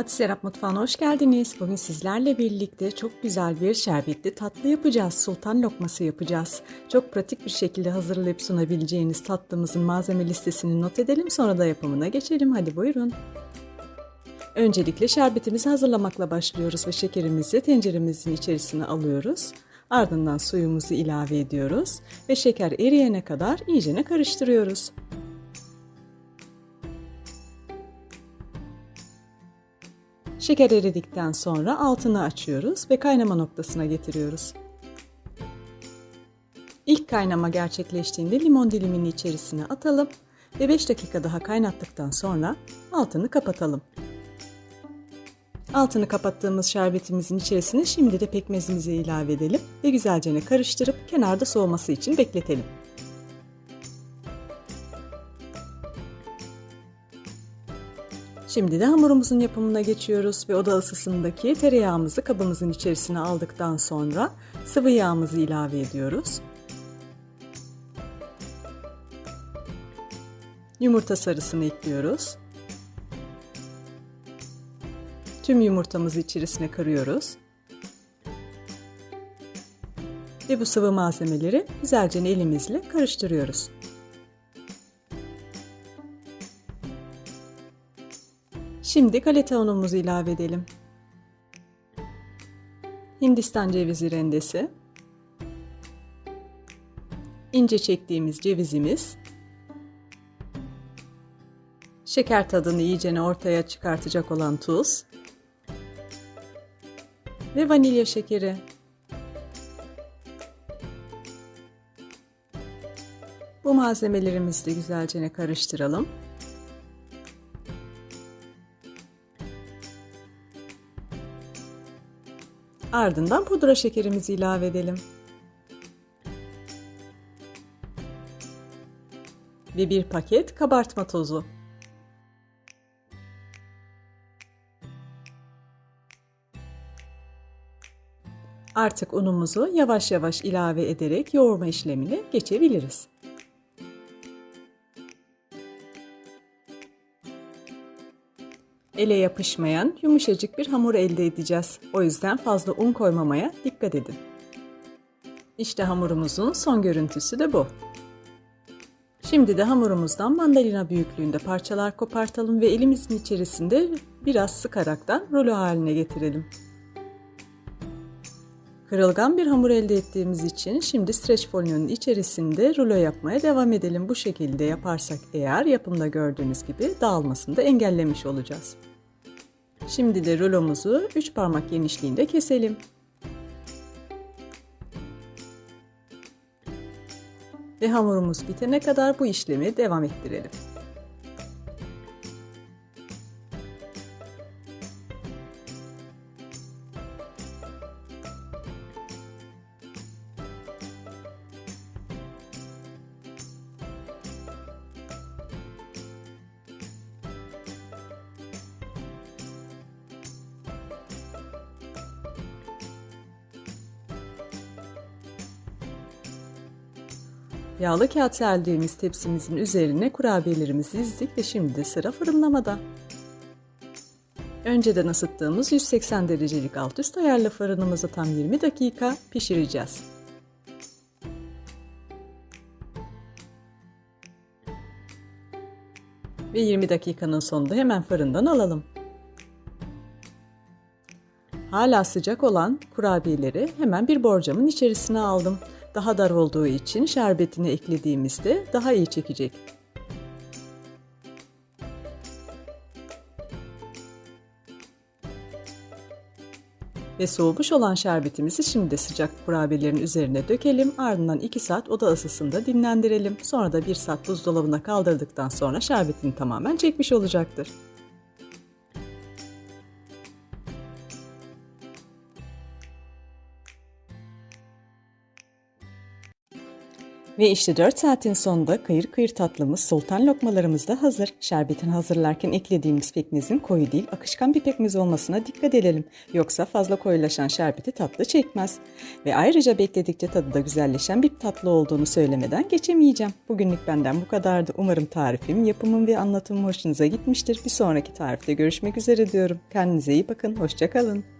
Hadi Serap Mutfağı'na hoş geldiniz. Bugün sizlerle birlikte çok güzel bir şerbetli tatlı yapacağız. Sultan lokması yapacağız. Çok pratik bir şekilde hazırlayıp sunabileceğiniz tatlımızın malzeme listesini not edelim. Sonra da yapımına geçelim. Hadi buyurun. Öncelikle şerbetimizi hazırlamakla başlıyoruz ve şekerimizi tenceremizin içerisine alıyoruz. Ardından suyumuzu ilave ediyoruz ve şeker eriyene kadar iyicene karıştırıyoruz. Şeker eridikten sonra altını açıyoruz ve kaynama noktasına getiriyoruz. İlk kaynama gerçekleştiğinde limon dilimini içerisine atalım ve 5 dakika daha kaynattıktan sonra altını kapatalım. Altını kapattığımız şerbetimizin içerisine şimdi de pekmezimizi ilave edelim ve güzelce karıştırıp kenarda soğuması için bekletelim. Şimdi de hamurumuzun yapımına geçiyoruz ve oda ısısındaki tereyağımızı kabımızın içerisine aldıktan sonra sıvı yağımızı ilave ediyoruz. Yumurta sarısını ekliyoruz. Tüm yumurtamızı içerisine kırıyoruz. Ve bu sıvı malzemeleri güzelce elimizle karıştırıyoruz. Şimdi galeta unumuzu ilave edelim. Hindistan cevizi rendesi, ince çektiğimiz cevizimiz, şeker tadını iyicene ortaya çıkartacak olan tuz ve vanilya şekeri. Bu malzemelerimizi de güzelce karıştıralım. Ardından pudra şekerimizi ilave edelim. Ve bir paket kabartma tozu. Artık unumuzu yavaş yavaş ilave ederek yoğurma işlemine geçebiliriz. Ele yapışmayan yumuşacık bir hamur elde edeceğiz. O yüzden fazla un koymamaya dikkat edin. İşte hamurumuzun son görüntüsü de bu. Şimdi de hamurumuzdan mandalina büyüklüğünde parçalar kopartalım ve elimizin içerisinde biraz sıkaraktan rulo haline getirelim. Kırılgan bir hamur elde ettiğimiz için şimdi streç folyonun içerisinde rulo yapmaya devam edelim. Bu şekilde yaparsak eğer yapımda gördüğünüz gibi dağılmasını da engellemiş olacağız. Şimdi de rulomuzu 3 parmak genişliğinde keselim. Ve hamurumuz bitene kadar bu işlemi devam ettirelim. Yağlı kağıt serdiğimiz tepsimizin üzerine kurabiyelerimizi dizdik ve şimdi sıra fırınlamada. Önceden ısıttığımız 180 derecelik alt üst ayarlı fırınımızı tam 20 dakika pişireceğiz. Ve 20 dakikanın sonunda hemen fırından alalım. Hala sıcak olan kurabiyeleri hemen bir borcamın içerisine aldım daha dar olduğu için şerbetini eklediğimizde daha iyi çekecek. Ve soğumuş olan şerbetimizi şimdi sıcak kurabiyelerin üzerine dökelim. Ardından 2 saat oda ısısında dinlendirelim. Sonra da 1 saat buzdolabına kaldırdıktan sonra şerbetini tamamen çekmiş olacaktır. Ve işte 4 saatin sonunda kıyır kıyır tatlımız sultan lokmalarımız da hazır. Şerbetini hazırlarken eklediğimiz pekmezin koyu değil akışkan bir pekmez olmasına dikkat edelim. Yoksa fazla koyulaşan şerbeti tatlı çekmez. Ve ayrıca bekledikçe tadı da güzelleşen bir tatlı olduğunu söylemeden geçemeyeceğim. Bugünlük benden bu kadardı. Umarım tarifim, yapımım ve anlatımım hoşunuza gitmiştir. Bir sonraki tarifte görüşmek üzere diyorum. Kendinize iyi bakın, hoşçakalın.